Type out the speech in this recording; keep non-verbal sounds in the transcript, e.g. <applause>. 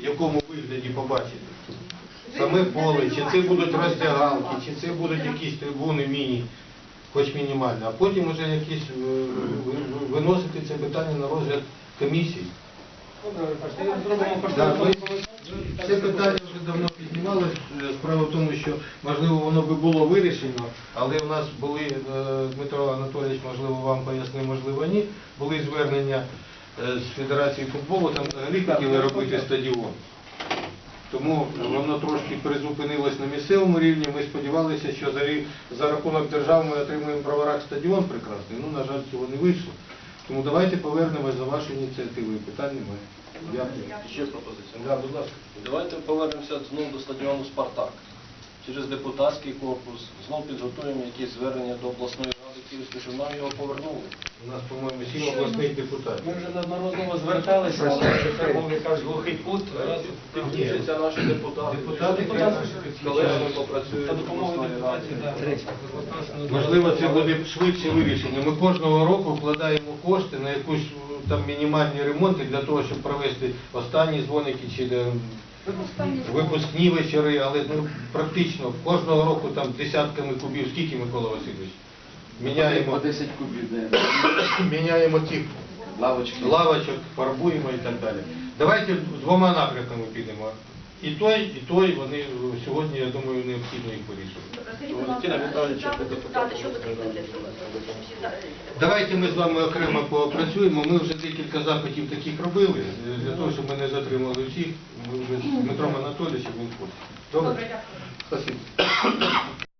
в якому вигляді побачити. Саме поле, чи це будуть роздягалки, чи це будуть якісь трибуни міні, хоч мінімальні, а потім вже якісь е, ви- ви- виносити це питання на розгляд комісії. Це питання вже давно піднімалось. Е, Справа в тому, що можливо воно би було вирішено, але в нас були, е, Дмитро Анатолійович, можливо, вам пояснив, можливо, ні, були звернення з Федерації футболу, там взагалі хотіли робити стадіон. Тому воно трошки призупинилось на місцевому рівні. Ми сподівалися, що за, за рахунок держави ми отримаємо праворак стадіон прекрасний. Ну, на жаль, цього не вийшло. Тому давайте повернемось за вашу ініціативою. Питань немає. Дякую. Ще пропозиція. Да, будь ласка. Давайте повернемося знову до стадіону Спартак. Через депутатський корпус знов підготуємо якісь звернення до обласної Київської, щоб нам його повернули. У нас, по-моєму, сім обласних депутатів. Ми вже неодноразово зверталися, але це був якийсь глухий кут. Підключаться наші депутати. Депутати з колегами попрацюють допомогою обласної депутатів, так. Можливо, це буде швидше вирішення. Ми кожного року вкладаємо кошти на якусь е, там мінімальні ремонти для того, щоб провести останні дзвоники чи е, випускні вечори, але ну, практично кожного року там десятками кубів. Скільки, Микола Васильович? Міняємо, 10 кубів, де <coughs> міняємо тип лавочки. лавочок, фарбуємо і так далі. Давайте двома напрямками підемо. І той, і той, вони сьогодні, я думаю, необхідно їх вирішувати. Валентина Віталійовича, депутати, що потрібно для цього? Давайте ми з вами окремо попрацюємо. Ми вже декілька запитів таких робили, е, для того, щоб ми не затримали всіх. Ми вже з Дмитром Анатолійовичем він курсі. Добре? Добре, дякую. Спасибо.